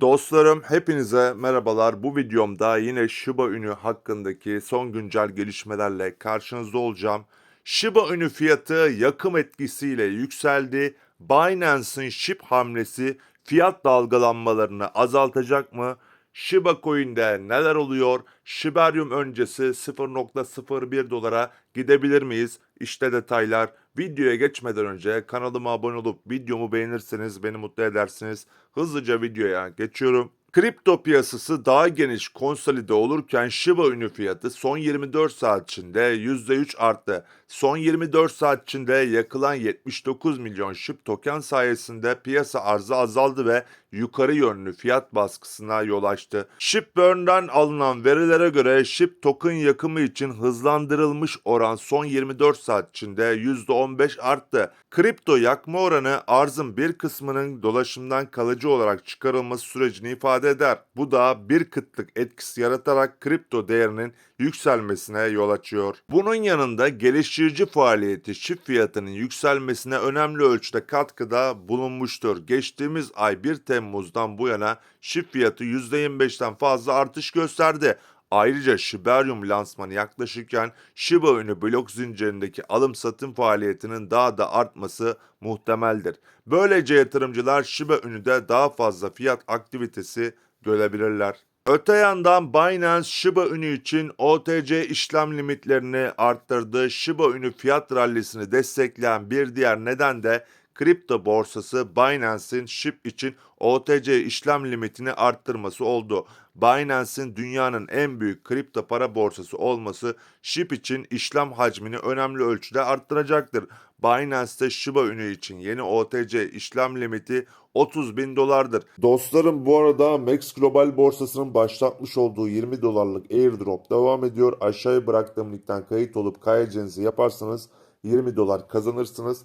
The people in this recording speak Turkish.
Dostlarım hepinize merhabalar. Bu videomda yine Shiba Inu hakkındaki son güncel gelişmelerle karşınızda olacağım. Shiba Inu fiyatı yakım etkisiyle yükseldi. Binance'ın SHIB hamlesi fiyat dalgalanmalarını azaltacak mı? Shiba Coin'de neler oluyor? Shibarium öncesi 0.01 dolara gidebilir miyiz? İşte detaylar. Videoya geçmeden önce kanalıma abone olup videomu beğenirseniz beni mutlu edersiniz. Hızlıca videoya geçiyorum. Kripto piyasası daha geniş konsolide olurken Shiba Inu fiyatı son 24 saat içinde %3 arttı. Son 24 saat içinde yakılan 79 milyon SHIB token sayesinde piyasa arzı azaldı ve yukarı yönlü fiyat baskısına yol açtı. ShipBurn'dan alınan verilere göre SHIB token yakımı için hızlandırılmış oran son 24 saat içinde %15 arttı. Kripto yakma oranı arzın bir kısmının dolaşımdan kalıcı olarak çıkarılması sürecini ifade eder. Bu da bir kıtlık etkisi yaratarak kripto değerinin yükselmesine yol açıyor. Bunun yanında geliştirici faaliyeti SHIB fiyatının yükselmesine önemli ölçüde katkıda bulunmuştur. Geçtiğimiz ay 1 Temmuz'dan bu yana SHIB fiyatı %25'ten fazla artış gösterdi. Ayrıca Shibarium lansmanı yaklaşırken Shiba Inu blok zincirindeki alım satım faaliyetinin daha da artması muhtemeldir. Böylece yatırımcılar Shiba Inu'da daha fazla fiyat aktivitesi görebilirler. Öte yandan Binance Shiba Inu için OTC işlem limitlerini arttırdı. Shiba Inu fiyat rallisini destekleyen bir diğer neden de kripto borsası Binance'in SHIB için OTC işlem limitini arttırması oldu. Binance'in dünyanın en büyük kripto para borsası olması SHIB için işlem hacmini önemli ölçüde arttıracaktır. Binance'te Shiba Inu için yeni OTC işlem limiti 30 bin dolardır. Dostlarım bu arada Max Global borsasının başlatmış olduğu 20 dolarlık airdrop devam ediyor. Aşağıya bıraktığım linkten kayıt olup kaydedeceğinizi yaparsanız 20 dolar kazanırsınız.